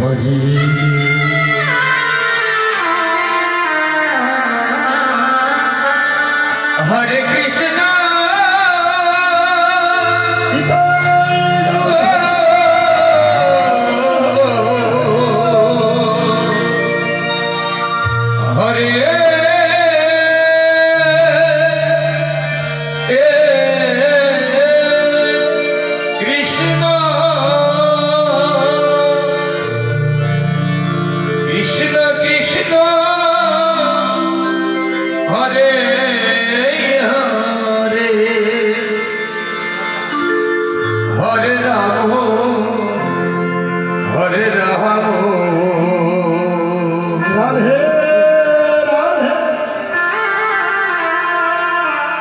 Hari. Hare Krishna.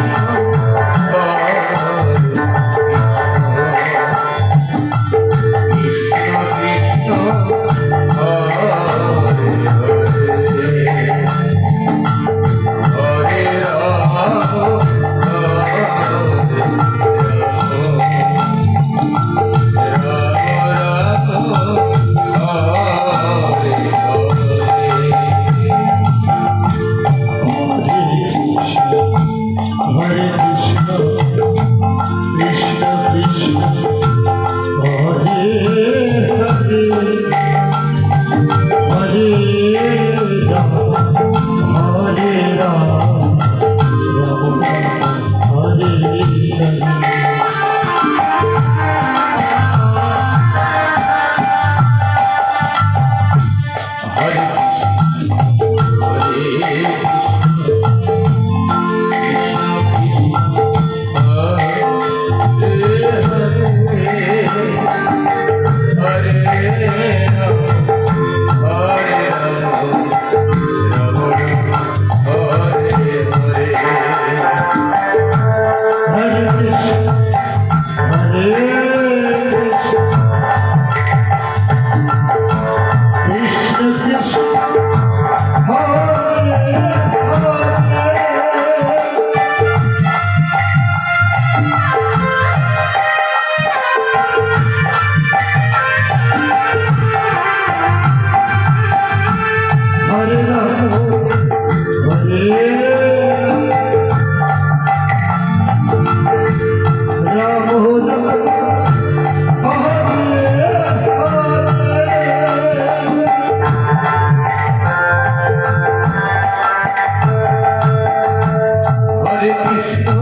Oh. Hare Krishna